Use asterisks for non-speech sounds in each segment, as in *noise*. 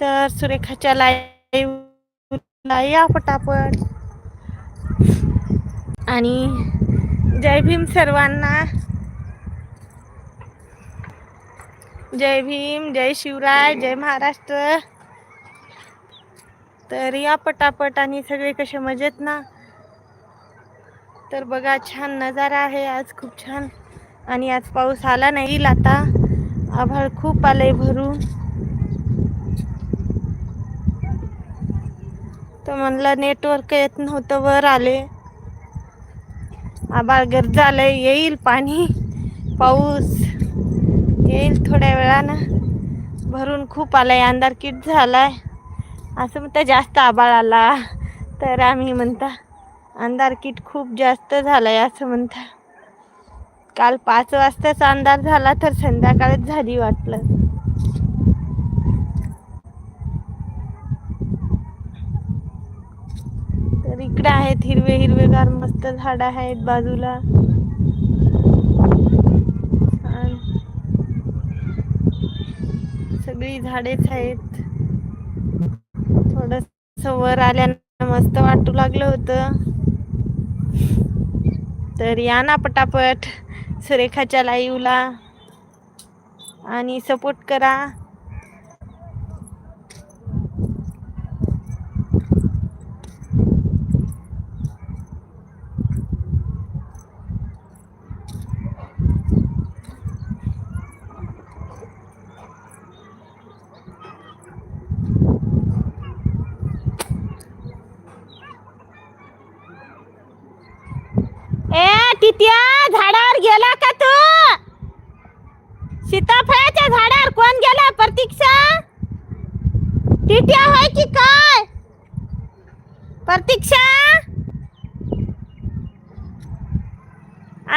तर सुरेखाच्या लाईव्ह या पटापट. आणि जय भीम सर्वांना. जय भीम जय शिवराय जय महाराष्ट्र. तर या पटापट आणि सगळे कसे मजेत ना? तर बघा छान नजारा आहे आज खूप छान. आणि आज पाऊस आला नाही आता. आभाळ खूप आलंय भरून. तर म्हणलं नेटवर्क येत नव्हतं वर आले. आभाळ गर्द झालंय येईल पाणी पाऊस. येईल थोड्या वेळानं. भरून खूप आलाय अंधार किट झालाय. असं म्हणता जास्त आबाळ आला. तर आम्ही म्हणता अंधार किट खूप जास्त झालाय असं म्हणता. काल पाच वाजताचा अंधार झाला तर संध्याकाळच झाली वाटलं. तर इकडे आहेत हिरवे हिरवेगार मस्त झाड आहेत बाजूला. सगळी झाडेच आहेत. थोडस वर आल्यानं मस्त वाटू लागलं होतं. तर या ना पटापट सुरेखाच्या लाईव्हला आणि सपोर्ट करा ए टिट्या झाडावर गेला का तू सीताफळाच्या झाडावर कोण गेला प्रतीक्षा टिट्या होय की काय प्रतीक्षा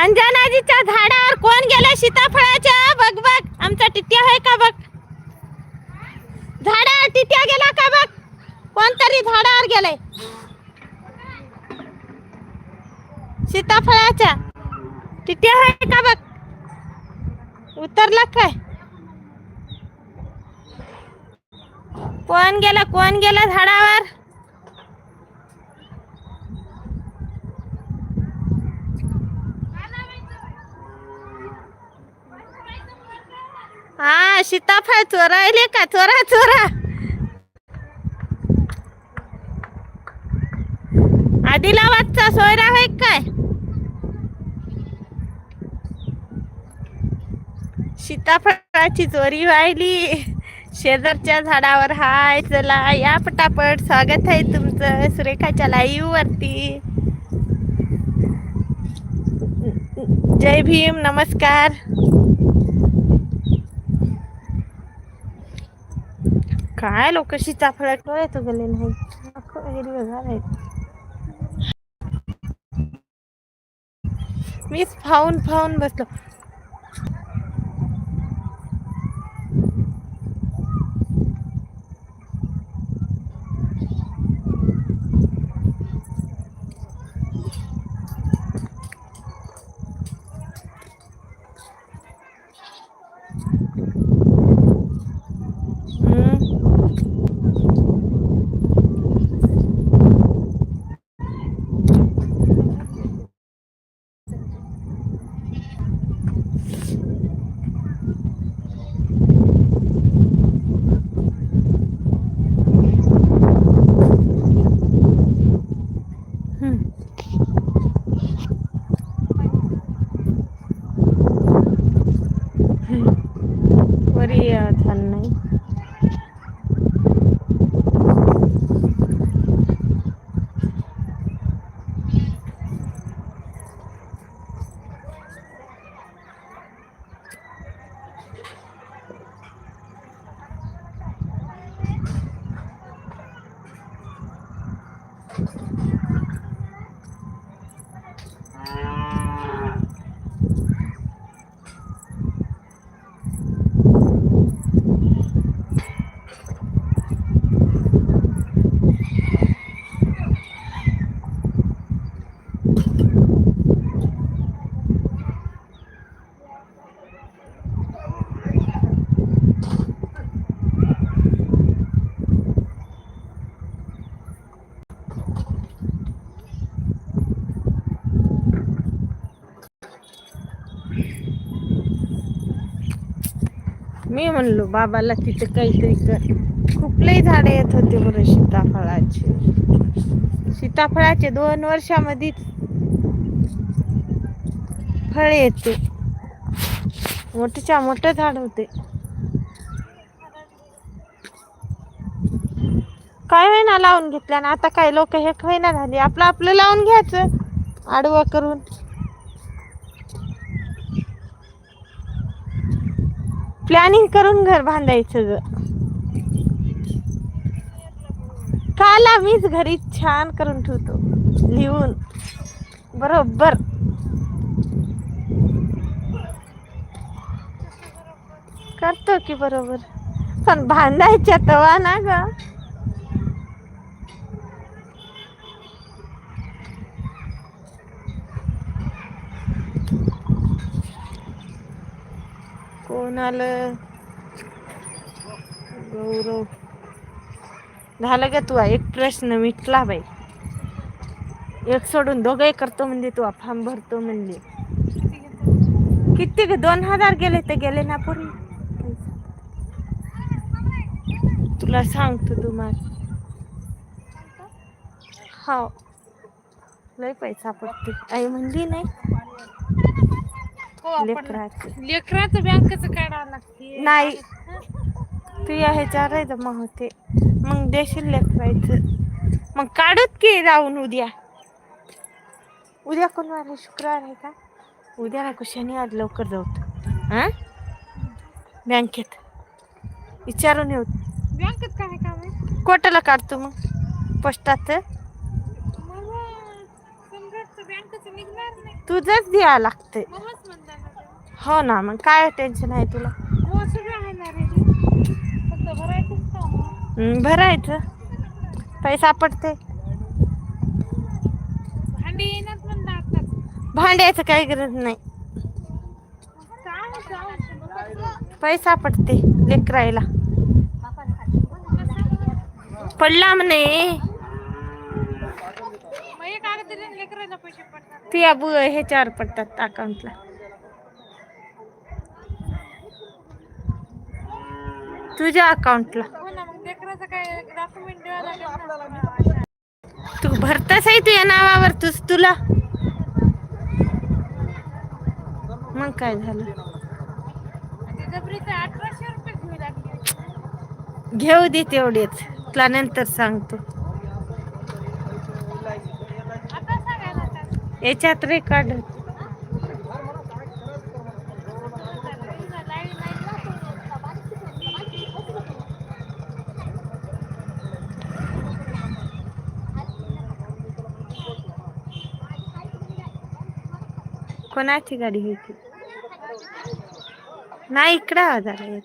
अंजनाजीच्या झाडावर कोण गेला सीताफळाच्या बघ बघ आमचा टिट्या होय का बघ झाडावर टिट्या गेला का बघ कोणतरी झाडावर गेलाय. सीताफळाच्या. किती आहे का बघ? उतरला काय? कोण गेला? कोण गेला झाडावर? हा सीताफळ चोरायले का? चोरा चोरा. आदिलाबादचा सोयरा होय काय? सीताफळाची चोरी व्हायली शेजारच्या झाडावर हाय. चला या पटापट. स्वागत आहे तुमचं सुरेखाच्या लाईव्ह वरती जय भीम नमस्कार. काय लोक सीताफळ? येतो गेले नाही हिरवेगार आहेत It's Pound Pound, was. म्हणलो बाबाला तिथं काहीतरी कर. खूप लई येत होते बरं सीताफळाचे. सीताफळाचे दोन वर्षामध्ये फळ येते. मोठच्या मोठं झाड होते. काय होईना लावून घेतल्या ना आता काय लोक हे होईना झाली. आपलं आपलं लावून घ्यायचं. आडवं करून. प्लॅनिंग करून घर बांधायचं ग. काल मीच घरी छान करून ठेवतो. लिहून. बरोबर. करतो की बरोबर. पण बांधायच्या तवा ना ग. कोण आलं? गौरव. झालं का तू एक प्रश्न मिटला बाई. एक सोडून दोघे करतो म्हणजे तू फॉर्म भरतो म्हणजे किती दोन हजार गेले तर गेले ना पुरी तुला सांगतो तुम्हाला. हो. लय पैसा पडते आई म्हणली नाही. लेकराचं. लेकराचं बँकेचं काढावं लागते नाही. तू या ह्याच्यावर जमा होते मग देशील लेकरायचं मग काढत की जाऊन उद्या? उद्या कोणवार आहे शुक्रवार आहे का? उद्या नको शनिवार लवकर जाऊ हां? बँकेत. विचारून येऊ. बँकेत काय काम आहे? कोटाला काढतो मग. नाही. तुझंच द्यावं लागतंय मलाच म्हणता ना ते. हो ना मग काय टेन्शन आहे तुला? हो सगळं आहे ना रेडी फक्त भरायचंच काम आहे. हं, भरायचं. पैसा पडते. भांडी येणार म्हणलं आताच भांड्याचं काही गरज नाही. काय जाऊ पैसा पडते लेकरायला. पडला म्हणे. मग एक कागद लेकराला पैसे पडतात. ते अबू ह्याच्यावर पडतात अकाउंटला तुझ्या अकाउंटला हो. तू भरतास आहे तुझ्या नावावर तुझ तुला? मग काय झालं? घेऊ दे तेवढेच तुला नंतर सांगतो. याच्यात रेकॉर्ड कोणाची गाडी होती नाही इकडं आवाज आला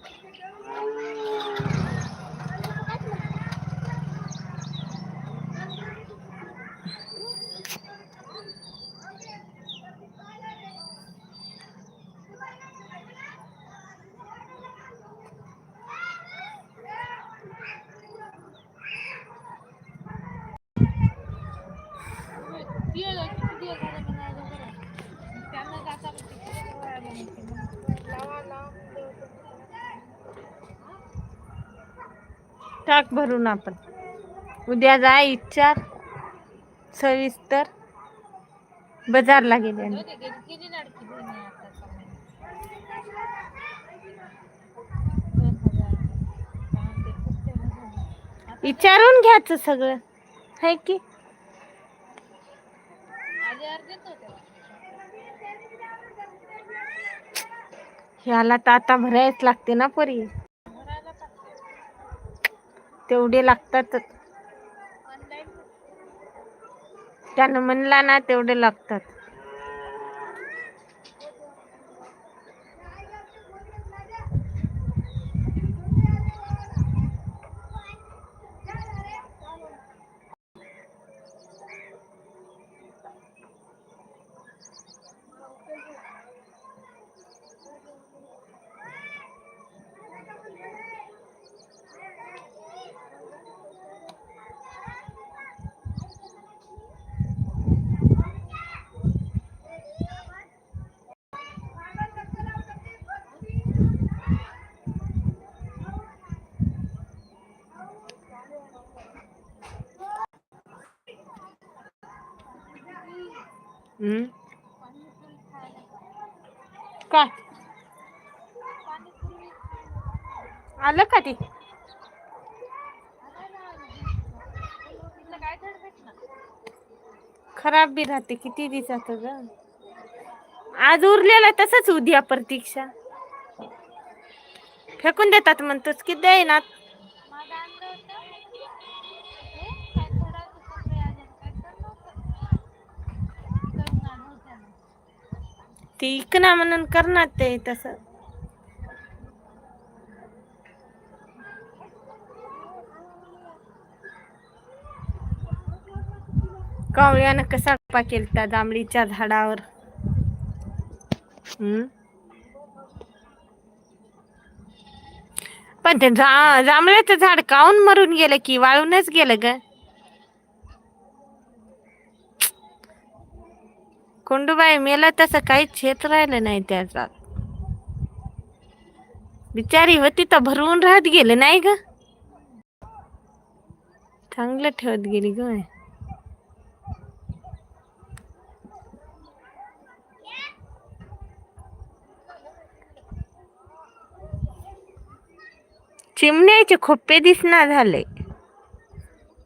टाक भरून आपण. उद्या जा विचार सविस्तर. बाजारला गेले विचारून घ्यायचं सगळं. है की? ह्याला तर आता भरायच लागते ना परी. तेवढे लागतात त्यानं म्हणला ना तेवढे लागतात. काय? आलं का ती? खराब बी राहते किती दिवसाच ग. आज उरलेला तसंच उद्या प्रतीक्षा. फेकून देतात म्हणतोच की देईनात. ते इकना म्हणून करणार ते तसं. कावळ्यानं कसा पा केलता जांभळीच्या झाडावर. हम्म? पण ते जा जांभळ्याचं झाड काऊन मरून गेलं की वाळूनच गेलं ग? कोंडूबाई मेला तसं काहीच शेत राहिलं नाही त्याचा बिचारी होती तर भरवून राहत गेले नाही ग? चांगलं ठेवत गेली ग. चिमण्याचे खोपे दिसना झाले.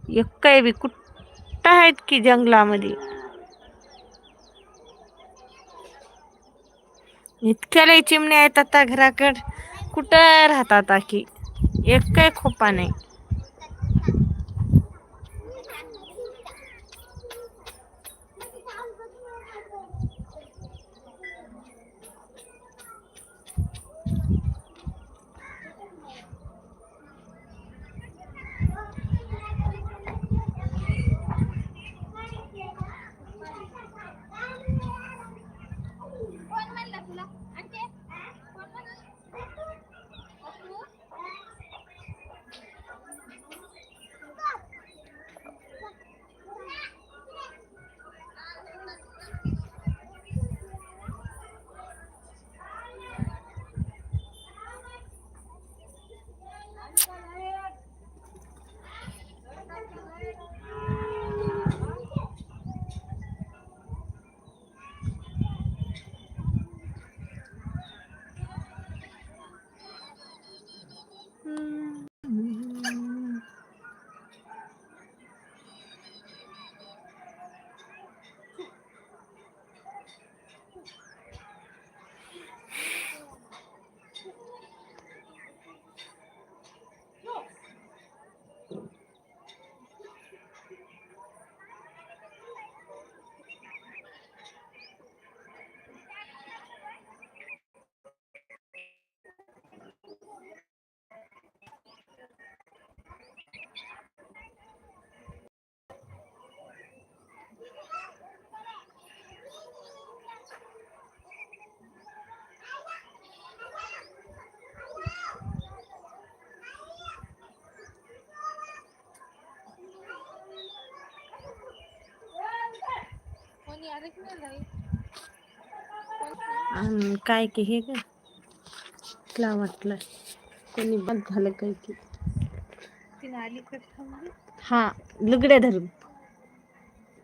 एक बी कुठं आहेत की जंगलामध्ये? इतक्या लय चिमण्या येतात आता घराकड. कुठं राहतात की एक काय खोपा नाही. काय की हे ग? तुला वाटलं कोणी बंद झालं काय की? हा लुगड्या धरून.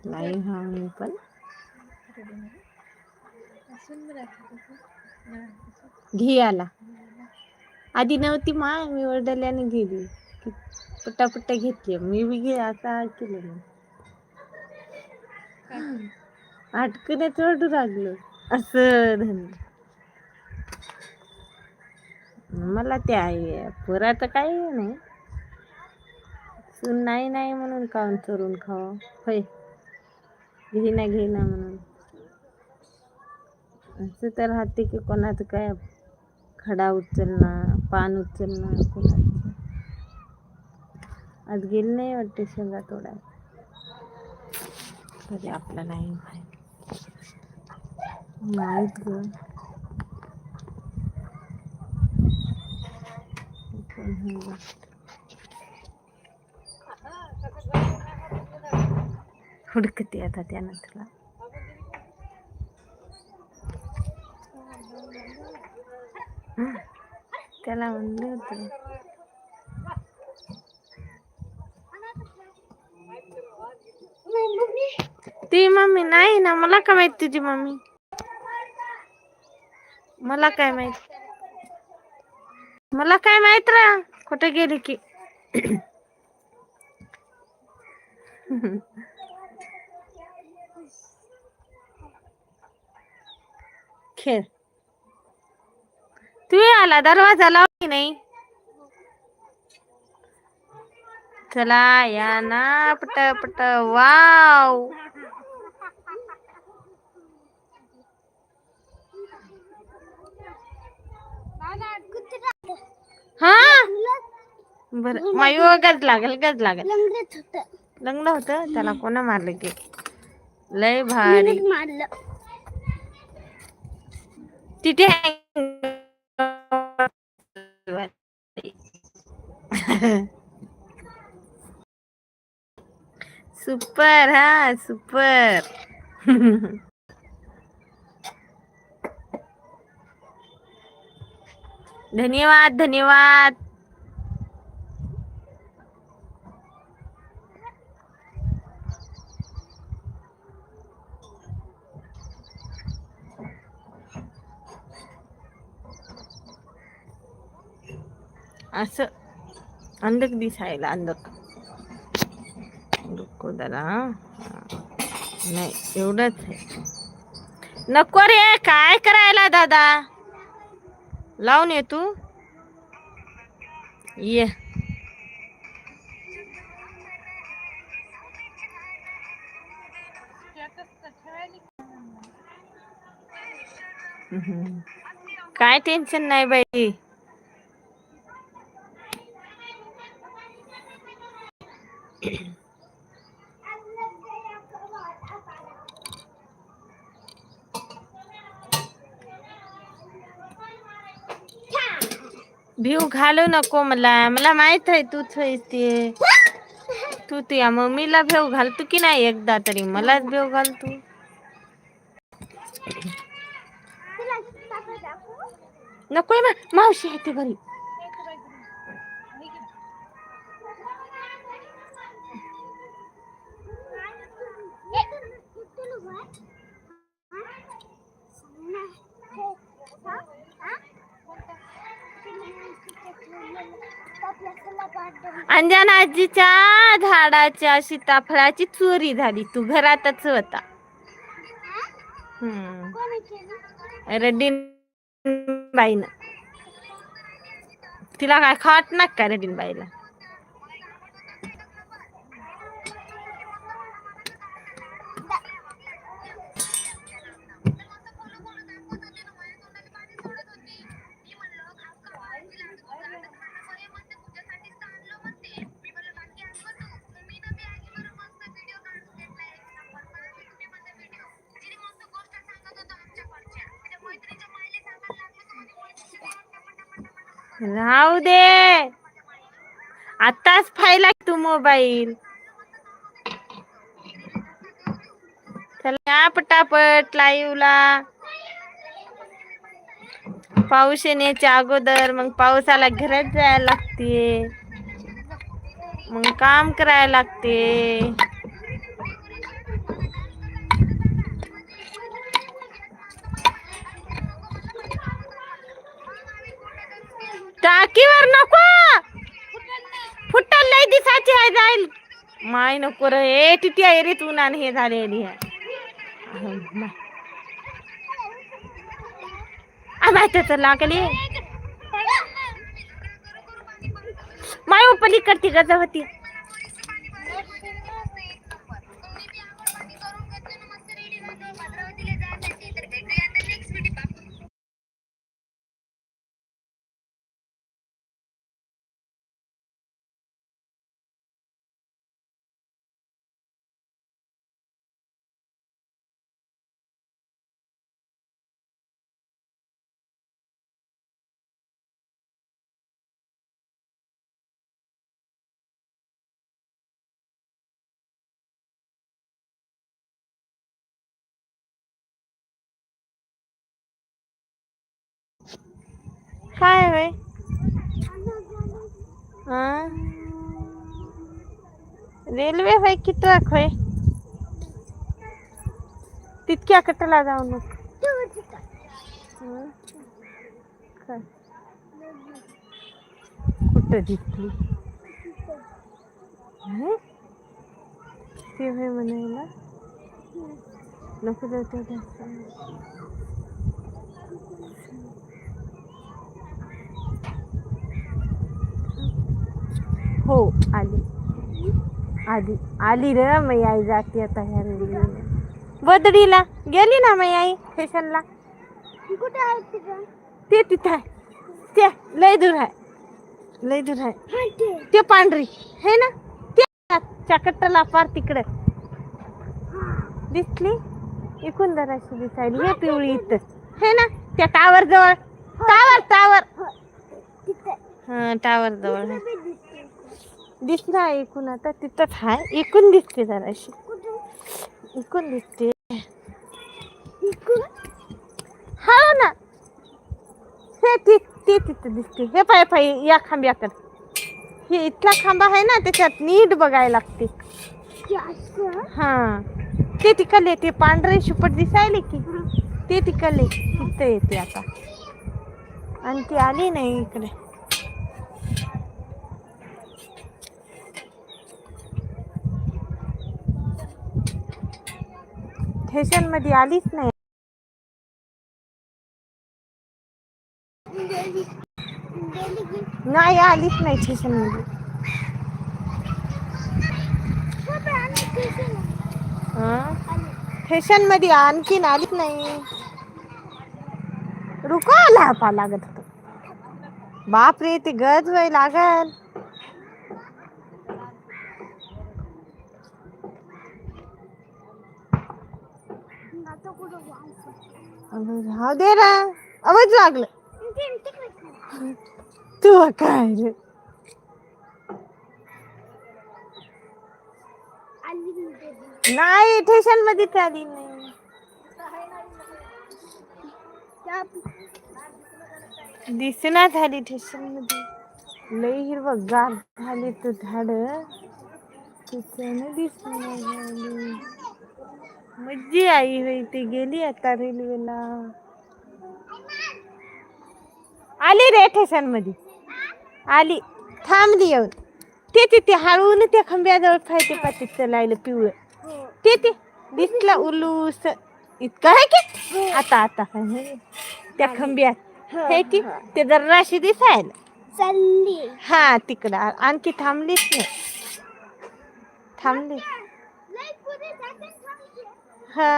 नाही हा मी पण. घे आला आधी नव्हती मा मी वडल्याने गेली. की पटापट्टा घेतली. मी बी घे आता केलं मी वाटू लागलं. असं धन. मला ते आहे. पुराचं काही नाही. सून नाही नाही म्हणून काऊन चोरून खावं? होय. घे ना घे ना म्हणून. असं तर राहते की कोणाचं काय खडा उचलणार पान उचलणार कोणाचं. आज गेली नाही वाटते शेंगा तोडा तरी आपलं नाही माहीत. नाहीत ग कोण हुडकते आता त्यानं तुला त्याला म्हणलं होतं. ती मम्मी नाही ना मला का माहीत तुझी मम्मी? मला काय माहीत? मला काय माहीत रा? कुठे गेली की? खेळ. तू आला दरवाजा लाव की नाही? चला या ना पट पट वाव. हा? बर मायू गज लागल गज लागल. लग्न होत? त्याला कोणा मारलं की? लय भारी. तिथे *laughs* सुपर हा सुपर. *laughs* धन्यवाद धन्यवाद. असं. अंधक दिसायला अंधक. नको जरा. नाही एवढंच आहे. नको रे काय करायला दादा? लावून ये तू. ये. काय टेन्शन नाही बाई. घालू नको मला. मला माहीत आहे आहेस ते. तू तुझ्या मम्मीला भेव घालतो की नाही एकदा तरी? मलाच भेव घालतो. नको. मावशी आहे ते घरी. अंजना आजीच्या झाडाच्या सीताफळाची चोरी झाली. तू घरातच होता. रडीन रेड्डीन बाईनं तिला काय खाट ना का रडीन बाईला राहू दे. आताच फायला तू मोबाईल. चला पटापट लाईव्हला पाऊस येण्याच्या अगोदर मग पावसाला घरात जायला लागते. मग काम करायला लागते. टाकीवर नको! फुटल लय दिसाची आहे जाईल. माय नको रे तिथे आहे रे तू ना हे झालेली आहे. माहिती लागली. माय उपली करते गजावती काय आहे हा? रेल्वे होय की ट्रक होय? तितक्या कटला जाऊ नको. काय? कुठं दिसली? ते होय म्हणायला? नको जाऊ हो आली. आली आली रे मै आई जाते आता ह्या बदडीला गेली ना मै आई स्टेशनला कुठे आहे तिथं? ते तिथं आहे. ते लय दूर आहे. लय दूर आहे. ते. पांढरी. हे ना ते चाकट्टला पार तिकडे. दिसली? इकून जराशी दिसायली. हे पिवळी इथं. हे ना त्या टावर जवळ. टावर टावर हा टावर जवळ. दिसला आहे इकून आता तिथंच आहे इकून दिसते जराशी. इकून दिसते. हा ना. हे ती ते तिथं दिसते. हे पाय पाय या खांब्याकडे हे इथला खांबा आहे ना त्याच्यात नीट बघायला लागते. हा. ते तिकडले ते पांढरे शुपट दिसायले की ते तिकडले. तिथं येते आता. आणि ती आली नाही इकडे. स्टेशन मध्ये आलीच नाही. नाही, आलीच नाही स्टेशन मध्ये आणखीन आलीच नाही. रुको पा लागत होत. बापरे, ते गज वय लागल. अगं, राहू दे ना. आवाज लागलं. तू काय रे? नाही ठेशनमध्ये आली नाही. दिसना झाली ठेशनमध्ये. लई हिरवगार झाली तू झाड. त्याच्यानं दिसना झाली. मज्जी आई होई ती गेली आता रेल्वेला. आली रे स्टेशनमध्ये आली. थांबली येऊन. ते तिथे हळून त्या खांब्याजवळ फायते पाती चलायला पिवळं. ते ते दिसला उलूस. इतकं आहे की? आता आता. आहे. त्या खंब्यात. हे की ते जराशी दिसायला. चालली. हा तिकडं. आणखी थांबलीच नाही. थांबली. हा.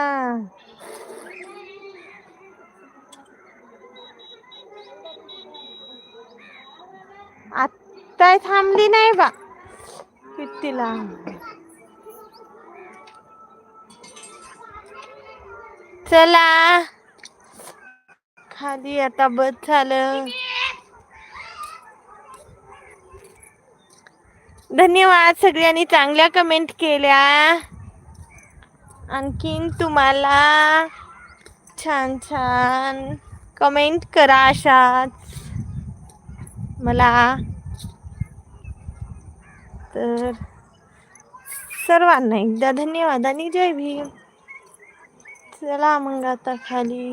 आत्ता थांबली नाही बा. किती लांब. चला. खाली आता बस झालं. धन्यवाद सगळ्यांनी चांगल्या कमेंट केल्या. आणखीन तुम्हाला छान छान कमेंट करा अशाच मला तर सर्वांना एकदा धन्यवाद आणि जय भीम. चला मग आता खाली.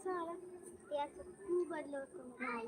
कसं आला? तू बदलवतो नाही